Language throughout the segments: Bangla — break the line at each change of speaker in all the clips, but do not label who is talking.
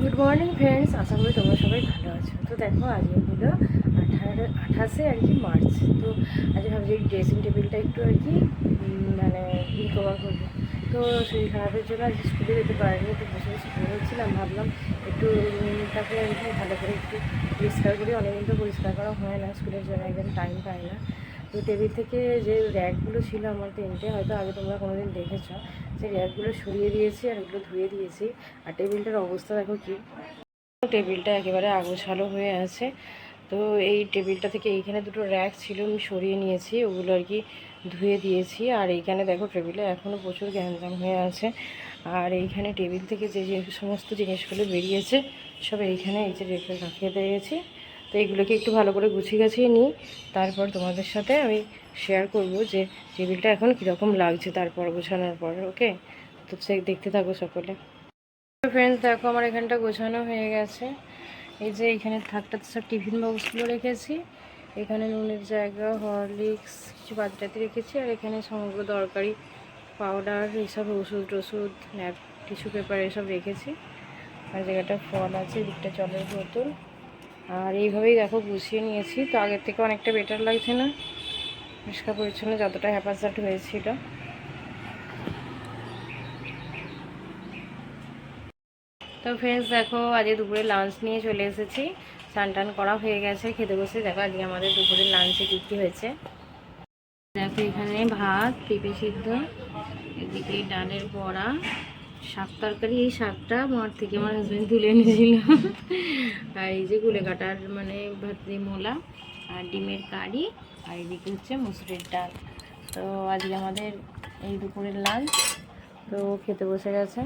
গুড মর্নিং ফ্রেন্ডস আশা করি তোমরা সবাই ভালো আছো। তো দেখো, আজকে হলো আঠারো, আঠাশে আর কি মার্চ তো আজকে ভাবছি ড্রেসিং টেবিলটা একটু আর কি মানে রিকভার করব। তো শরীর খারাপের জন্য আজকে স্কুলে যেতে পারিনি, তো বসে বসে বড় হচ্ছিলাম। ভাবলাম একটু রুমটাকে আর কি ভালো করে একটু পরিষ্কার করি। অনেকদিন তো পরিষ্কার করা হয় না স্কুলের জন্য একদম টাইম পাই না। তো টেবিল থেকে যে র্যাকগুলো ছিল আমার তিনটে, হয়তো আগে তোমরা কোনোদিন দেখেছ, সেই র্যাকগুলো সরিয়ে দিয়েছি আর এগুলো ধুয়ে দিয়েছি। আর টেবিলটার অবস্থা দেখো কি? টেবিলটা একেবারে আগোছালো হয়ে আছে। তো এই টেবিলটা থেকে এইখানে দুটো র্যাক ছিল, আমি সরিয়ে নিয়েছি, ওগুলো আর কি ধুয়ে দিয়েছি। আর এইখানে দেখো টেবিলে এখনও প্রচুর গ্যাঞ্জাম হয়ে আছে। আর এইখানে টেবিল থেকে যে যে সমস্ত জিনিসগুলো বেরিয়েছে, সব এইখানে এই যে রেখে রাখিয়ে দিয়েছি। তো এইগুলোকে একটু ভালো করে গুছিয়ে গাছিয়ে নিই। তারপর তোমাদের সাথে আমি শেয়ার করব যে টেবিলটা এখন কীরকম লাগছে তারপর গোছানোর পর ওকে তো সে দেখতে থাকো সকলে। ফ্রেন্ডস দেখো আমার এখানটা গোছানো হয়ে গেছে। এই যে এখানে থাকটাতে সব টিফিন বক্সগুলো রেখেছি। এখানে নুনের জায়গা হরলিক্স কিছু বাচ্চাতে রেখেছি। আর এখানে সমগ্র দরকারি পাউডার এইসব ওষুধ টষুধ ন্যাপ টিস্যু পেপার এসব রেখেছি। আর জায়গাটা ফল আছে দিকটা জলের বোতল। আর এইভাবেই দেখো গুছিয়ে নিয়েছি। তো আগের থেকে অনেকটা বেটার লাগছে না। পরিষ্কার পরিচ্ছন্ন যতটা হ্যাপাসাট হয়েছিল। তো ফ্রেন্ডস দেখো, আজকে দুপুরে লাঞ্চ নিয়ে চলে এসেছি। স্নান টান করা হয়ে গেছে। খেতে বসে দেখো, আজকে আমাদের দুপুরের লাঞ্চে কী কী হয়েছে। দেখো এখানে ভাত, পেঁপে সিদ্ধ, এদিকে ডালের বড়া শাক তরকারি, এই শাকটা মার থেকে আমার হাজব্যান্ড তুলে এনেছিল। আর এই যে গুলে কাটার মানে ভাত দিয়ে মোলা আর ডিমের কারি, আর এদিকে হচ্ছে মুসুরির ডাল। তো আজকে আমাদের এই দুপুরের লাঞ্চ, তো খেতে বসে গেছে।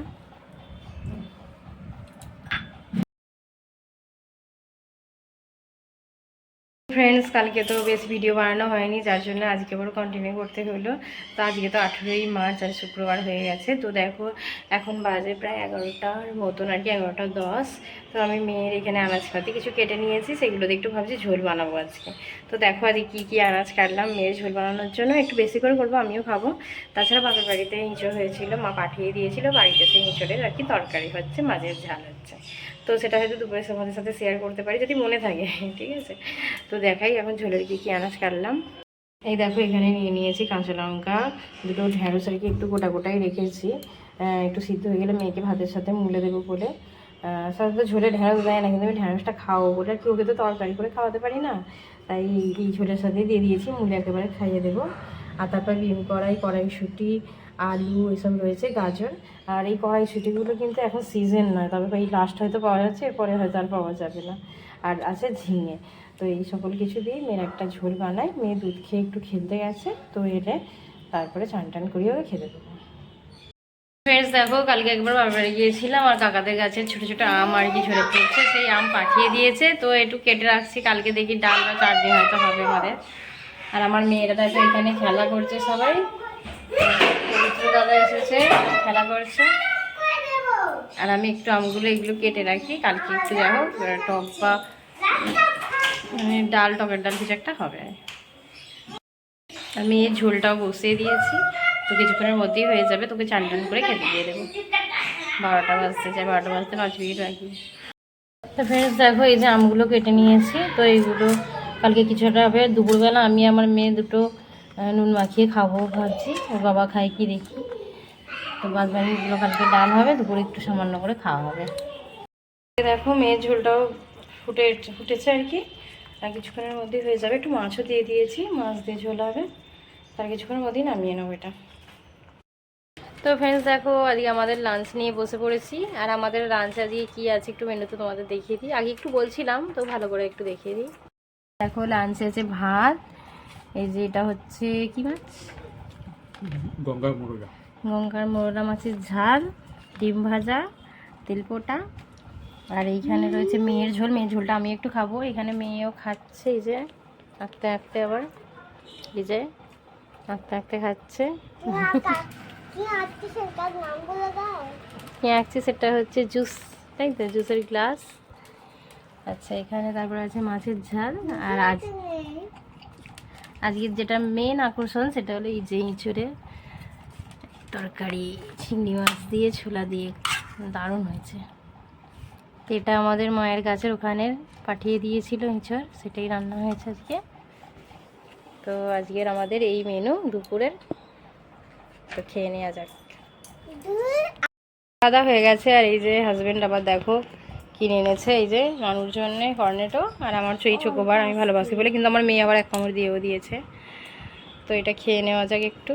ফ্রেন্ডস কালকে তো বেশ ভিডিও বানানো হয়নি, যার জন্য আজকে আবার কন্টিনিউ করতে হলো। তো আজকে তো আঠেরোই মার্চ আজ শুক্রবার হয়ে গেছে। তো দেখো, এখন বাজে প্রায় এগারোটার মতন আর কি, এগারোটা দশ। তো আমি মেয়ের এখানে আনাজ আনাজপাতি কিছু কেটে নিয়েছি, সেগুলো দিয়ে একটু ভাবছি ঝোল বানাবো আজকে। তো দেখো আজকে কী কী আনাজ কাটলাম মেয়ের ঝোল বানানোর জন্য। একটু বেশি করে করব, আমিও খাব। তাছাড়া বাপের বাড়িতে ইঁচড় হয়েছিল, মা পাঠিয়ে দিয়েছিল, বাড়িতে সেই ইঁচড়ের আর কি তরকারি হচ্ছে মাঝের ঝাল হচ্ছে। তো সেটা হয়তো দুপুরে তোমাদের সাথে শেয়ার করতে পারি, যদি মনে থাকে, ঠিক আছে? তো দেখাই, এখন ঝোলের কী কী আনাজ কাটলাম। এই দেখো, এখানে নিয়ে নিয়েছি কাঁচা লঙ্কা, দুটো ঢ্যাঁড়স আর কি একটু গোটা গোটাই রেখেছি। একটু সিদ্ধ হয়ে গেলে মেয়েকে ভাতের সাথে মুলে দেবো বলে। সাধারণত ঝোলে ঢ্যাঁড়স দেয় না, কিন্তু আমি ঢ্যাঁড়সটা খাওয়াবো বলে। আর কি তো তরকারি করে খাওয়াতে পারি না। তাই এই ঝোলের সাথে দিয়ে দিয়েছি, মুলে একেবারে খাইয়ে দেবো। আর তারপর বিম কড়াই কড়াইশুঁটি আলু এসব রয়েছে, গাজর। আর এই কড়াইশুঁটিগুলো কিন্তু এখন সিজন নয়, তবে এই লাস্ট হয়তো পাওয়া যাচ্ছে, এরপরে হয়তো আর পাওয়া যাবে না। আর আছে ঝিঙে, তো এই সকল কিছু দিয়ে মেয়ের একটা ঝোল বানাই, মেয়ে দুধ খেয়ে একটু খেলতে গেছে, তো এলে তারপরে চান টান করিয়ে ওকে খেতে দেবো। ফ্রেন্ডস দেখো, কালকে একবার বাবার গিয়েছিলাম, আর কাকাদের গাছের ছোটো ছোটো আম আর কি ঝরে পড়ছে, সেই আম পাঠিয়ে দিয়েছে, তো একটু কেটে রাখছি, কালকে দেখি ডাল বা চাটনি হয়তো হবে আমাদের আর আমার মেয়েরা দেখো এখানে খেলা করছে সবাই। দাদা এসেছে, খেলা করছে। আর আমি একটু আমগুলো এগুলো কেটে রাখি, কালকে একটু যাব টক বা মানে ডাল, টকের ডাল কিছু একটা হবে। আমি এই ঝোলটাও বসিয়ে দিয়েছি, তো কিছুক্ষণের মধ্যেই হয়ে যাবে, তোকে চান টান করে খেতে দিয়ে দেবো। বারোটা বাজতে চাই বারোটা বাজতে পাঁচ মিনিট রাখি তো ফ্রেন্ডস দেখো এই যে আমগুলো কেটে নিয়েছি, তো এইগুলো কালকে কিছুটা হবে। দুপুরবেলা আমি আমার মেয়ে দুটো নুন মাখিয়ে খাব ভাবছি। ওর বাবা খায় কি দেখি। তো বাদ বাকিগুলো কালকে ডাল হবে, দুপুরে একটু সামান্য করে খাওয়া হবে। দেখো, মেয়ের ঝোলটাও ফুটে, ফুটেছে আর কি। আর কিছুক্ষণের মধ্যেই হয়ে যাবে। একটু মাছও দিয়ে দিয়েছি, মাছ দিয়ে ঝোল হবে। তার কিছুক্ষণের মধ্যেই নামিয়ে নেব এটা। তো ফ্রেন্ডস দেখো, আজকে আমাদের লাঞ্চ নিয়ে বসে পড়েছি। আর আমাদের লাঞ্চ আজকে কী আছে একটু মেনুতে তোমাদের দেখিয়ে দিই। আগে একটু বলছিলাম, তো ভালো করে একটু দেখিয়ে দিই। দেখো লাঞ্চে আছে ভাত এই যে এটা হচ্ছে কি মাছ?
গঙ্গার মুরগা।
গঙ্গার মোরলা মাছের ঝাল ডিম ভাজা তেলপোটা আর এইখানে রয়েছে মেয়ের ঝোল। মেয়ের ঝোলটা আমি একটু খাব। এখানে মেয়েও খাচ্ছে এই যে আঁকতে আঁকতে আবার এই যে আঁকতে আঁকতে খাচ্ছে। কি আঁকছে সেটা হচ্ছে জুস তাই তো? জুসের গ্লাস। আচ্ছা এখানে তারপর আছে মাছের ঝাল আর আজ আজকের যেটা মেন আকর্ষণ সেটা হলো এই যে ইঁচড়ে তরকারি চিংড়ি মাছ দিয়ে ছোলা দিয়ে। দারুণ হয়েছে। তো এটা আমাদের মায়ের গাছের ওখানে পাঠিয়ে দিয়েছিল ইঁচড় সেটাই রান্না হয়েছে আজকে। তো আজকের আমাদের এই মেনু দুপুরের। তো খেয়ে নেওয়া যাক। দাওয়া হয়ে গেছে আর এই যে হাজব্যান্ড আবার দেখো কিনে এনেছে, এই যে মানুষ জন্যে কর্নেটো আর আমার এই চোকোবার আমি ভালোবাসি বলে, কিন্তু আমার মেয়ে আবার এক কামড় দিয়েও দিয়েছে। তো এটা খেয়ে নেওয়া যাক একটু।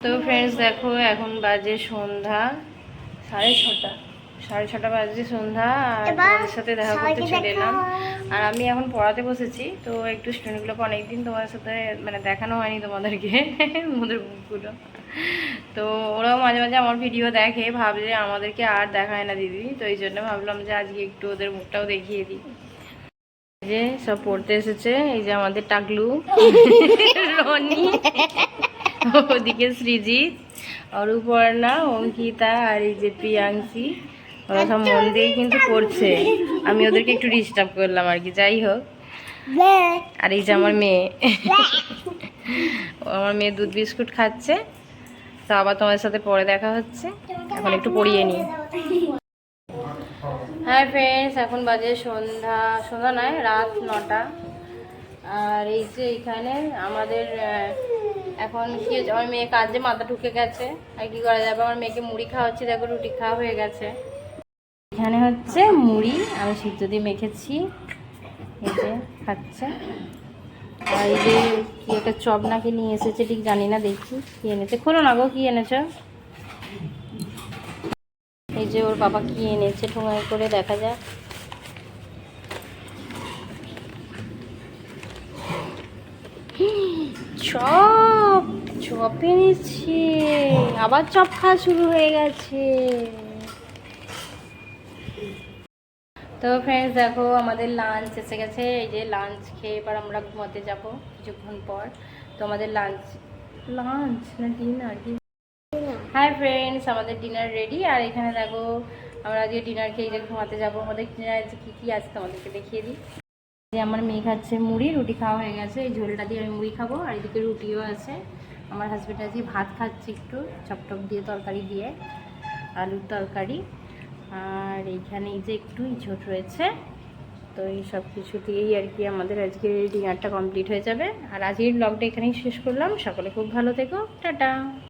তো ফ্রেন্ডস দেখো, এখন বাজে সন্ধ্যা, সাড়ে ছটা। সাড়ে ছটা বাজে সন্ধ্যা আর তোমাদের সাথে দেখা করতে চলে এলাম। আর আমি এখন পড়াতে বসেছি তো একটু স্টুডেন্টগুলোকে অনেকদিন তোমাদের সাথে মানে দেখানো হয়নি তোমাদেরকে ওদের বুকগুলো। তো ওরাও মাঝে মাঝে আমার ভিডিও দেখে ভাবলে আমাদেরকে আর দেখায় না দিদি তো এই জন্য ভাবলাম যে আজকে একটু ওদের মুখটাও দেখিয়ে দিই। যে সব পড়তে এসেছে এই যে আমাদের টাকলু রনি ওদিকে সৃজিৎ অরূপর্ণা অঙ্কিতা আর এই যে প্রিয়াংশী। ওরা সব মন দিয়ে কিন্তু পড়ছে আমি ওদেরকে একটু ডিস্টার্ব করলাম আর কি, যাই হোক। আর এই যে আমার মেয়ে। আমার মেয়ে দুধ বিস্কুট খাচ্ছে। তো আবার তোমাদের সাথে পরে দেখা হচ্ছে। এখন একটু পড়িয়ে নিই। হ্যাঁ ফ্রেন্ডস এখন বাজে সন্ধ্যা সন্ধ্যা নয়, রাত নটা। আর এই যে এখানে আমাদের এখন কি আমার মেয়ে কাজে মাথা ঢুকে গেছে। আর কি করা যাবে? আমার মেয়েকে মুড়ি খাওয়াচ্ছি, দেখো রুটি খাওয়া হয়ে গেছে। এখানে হচ্ছে মুড়ি, আমি সিদ্ধ দিয়ে মেখেছি। এই যে খাচ্ছে। আর এই যে কি একটা চপ নাকি নিয়ে এসেছে, ঠিক জানি না, দেখি কি এনেছে। খোলো না গো, কি এনেছো? এই যে ওর বাবা কি এনেছে ঠোঙাই করে দেখা যাক। চপ চপ এনেছে। আবার চপ খাওয়া শুরু হয়ে গেছে। তো ফ্রেন্ডস দেখো আমাদের লাঞ্চ এসে গেছে। এই যে লাঞ্চ খেয়ে এবার আমরা ঘুমাতে যাব কিছুক্ষণ পর। তো আমাদের লাঞ্চ লাঞ্চ না ডিনার হাই ফ্রেন্ডস আমাদের ডিনার রেডি আর এখানে দেখো আমরা আজকে ডিনার খেয়ে যে ঘুমাতে যাব। আমাদের ডিনার কী কী আছে তোমাদেরকে দেখিয়ে দিই। যে আমার মেয়ে খাচ্ছে মুড়ি, রুটি খাওয়া হয়ে গেছে। এই ঝোলটা দিয়ে আমি মুড়ি খাব। আর এদিকে রুটিও আছে। আমার হাজব্যান্ড আজকে ভাত খাচ্ছে একটু চপটপ দিয়ে তরকারি দিয়ে, আলুর তরকারি। আর এইখানে এই যে একটু ইঁচট রয়েছে, তো এই সব কিছু দিয়েই আর কি আমাদের আজকে ডিনারটা কমপ্লিট হয়ে যাবে। আর আজকের ব্লগটা এখানেই শেষ করলাম। সকলে খুব ভালো থেকো। টাটা!